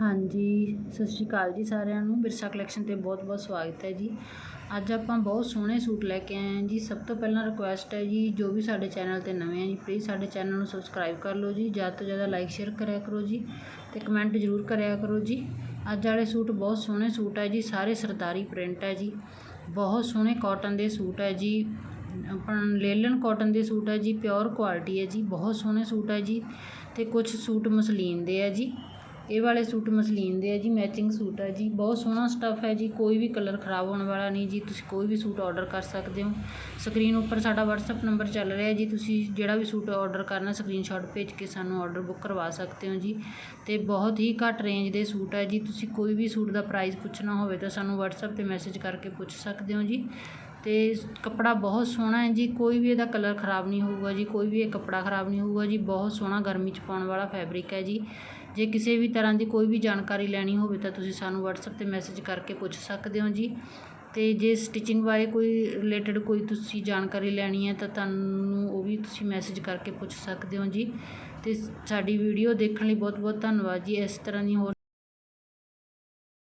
ਹਾਂਜੀ, ਸਤਿ ਸ਼੍ਰੀ ਅਕਾਲ ਜੀ ਸਾਰਿਆਂ ਨੂੰ। ਬਿਰਸਾ ਕਲੈਕਸ਼ਨ ਤੇ ਬਹੁਤ-ਬਹੁਤ ਸਵਾਗਤ ਹੈ ਜੀ। ਅੱਜ ਆਪਾਂ ਬਹੁਤ ਸੋਹਣੇ ਸੂਟ ਲੈ ਕੇ ਆਏ ਹਾਂ ਜੀ। ਸਭ ਤੋਂ ਪਹਿਲਾਂ ਰਿਕੁਐਸਟ ਹੈ ਜੀ, ਜੋ ਵੀ ਸਾਡੇ ਚੈਨਲ ਤੇ ਨਵੇਂ ਆ ਜੀ ਪਲੀਜ਼ ਸਾਡੇ ਚੈਨਲ ਨੂੰ ਸਬਸਕ੍ਰਾਈਬ ਕਰ ਲਓ ਜੀ। ਜ਼ਿਆਦਾ ਤੋਂ ਜ਼ਿਆਦਾ ਲਾਈਕ ਸ਼ੇਅਰ ਕਰਿਆ ਕਰੋ ਜੀ ਤੇ ਕਮੈਂਟ ਜ਼ਰੂਰ ਕਰਿਆ ਕਰੋ ਜੀ। ਅੱਜ ਵਾਲੇ ਸੂਟ ਬਹੁਤ ਸੋਹਣੇ ਸੂਟ ਹੈ ਜੀ। ਸਾਰੇ ਸਰਦਾਰੀ ਪ੍ਰਿੰਟ ਹੈ ਜੀ। ਬਹੁਤ ਸੋਹਣੇ ਕਾਟਨ ਦੇ ਸੂਟ ਹੈ ਜੀ। ਆਪਣਾ ਲੇਲਨ ਕਾਟਨ ਦੇ ਸੂਟ ਹੈ ਜੀ। ਪਿਓਰ ਕੁਆਲਿਟੀ ਹੈ ਜੀ। ਬਹੁਤ ਸੋਹਣੇ ਸੂਟ ਹੈ ਜੀ। ਤੇ ਕੁਝ ਸੂਟ ਮਸਲੀਨ ਦੇ ਹੈ ਜੀ। ਇਹ ਵਾਲੇ ਸੂਟ ਮਸਲੀਨ ਦੇ ਹੈ ਜੀ ਮੈਚਿੰਗ ਸੂਟ ਹੈ ਜੀ। ਬਹੁਤ ਸੋਹਣਾ ਸਟੱਫ ਹੈ ਜੀ, ਕੋਈ ਵੀ ਕਲਰ ਖਰਾਬ ਹੋਣ ਵਾਲਾ ਨਹੀਂ ਜੀ, ਤੁਸੀਂ ਕੋਈ ਵੀ ਸੂਟ ਆਰਡਰ ਕਰ ਸਕਦੇ ਹੋ। ਸਕਰੀਨ ਉੱਪਰ ਸਾਡਾ WhatsApp ਨੰਬਰ ਚੱਲ ਰਿਹਾ ਜੀ, ਤੁਸੀਂ ਜਿਹੜਾ ਵੀ ਸੂਟ ਆਰਡਰ ਕਰਨਾ ਸਕਰੀਨਸ਼ਾਟ ਭੇਜ ਕੇ ਸਾਨੂੰ ਆਰਡਰ ਬੁੱਕ ਕਰਵਾ ਸਕਦੇ ਹੋ ਜੀ। ਤੇ ਬਹੁਤ ਹੀ ਘੱਟ ਰੇਂਜ ਦੇ ਸੂਟ ਹੈ ਜੀ, ਤੁਸੀਂ ਕੋਈ ਵੀ ਸੂਟ ਦਾ ਪ੍ਰਾਈਸ ਪੁੱਛਣਾ ਹੋਵੇ ਤਾਂ ਸਾਨੂੰ WhatsApp ਤੇ ਮੈਸੇਜ ਕਰਕੇ ਪੁੱਛ ਸਕਦੇ ਹੋ ਜੀ। ਅਤੇ ਕੱਪੜਾ ਬਹੁਤ ਸੋਹਣਾ ਹੈ ਜੀ। ਕੋਈ ਵੀ ਇਹਦਾ ਕਲਰ ਖਰਾਬ ਨਹੀਂ ਹੋਊਗਾ ਜੀ। ਕੋਈ ਵੀ ਇਹ ਕੱਪੜਾ ਖਰਾਬ ਨਹੀਂ ਹੋਊਗਾ ਜੀ। ਬਹੁਤ ਸੋਹਣਾ ਗਰਮੀ 'ਚ ਪਾਉਣ ਵਾਲਾ ਫੈਬਰਿਕ ਹੈ ਜੀ। ਜੇ ਕਿਸੇ ਵੀ ਤਰ੍ਹਾਂ ਦੀ ਕੋਈ ਵੀ ਜਾਣਕਾਰੀ ਲੈਣੀ ਹੋਵੇ ਤਾਂ ਤੁਸੀਂ ਸਾਨੂੰ ਵਟਸਐਪ ਤੇ ਮੈਸੇਜ ਕਰਕੇ ਪੁੱਛ ਸਕਦੇ ਹੋ ਜੀ। ਅਤੇ ਜੇ ਸਟਿਚਿੰਗ ਬਾਰੇ ਕੋਈ ਰਿਲੇਟਡ ਕੋਈ ਤੁਸੀਂ ਜਾਣਕਾਰੀ ਲੈਣੀ ਹੈ ਤਾਂ ਤੁਹਾਨੂੰ ਉਹ ਵੀ ਤੁਸੀਂ ਮੈਸੇਜ ਕਰਕੇ ਪੁੱਛ ਸਕਦੇ ਹੋ ਜੀ। ਅਤੇ ਸਾਡੀ ਵੀਡੀਓ ਦੇਖਣ ਲਈ ਬਹੁਤ ਬਹੁਤ ਧੰਨਵਾਦ ਜੀ। ਇਸ ਤਰ੍ਹਾਂ ਦੀ ਹੋਰ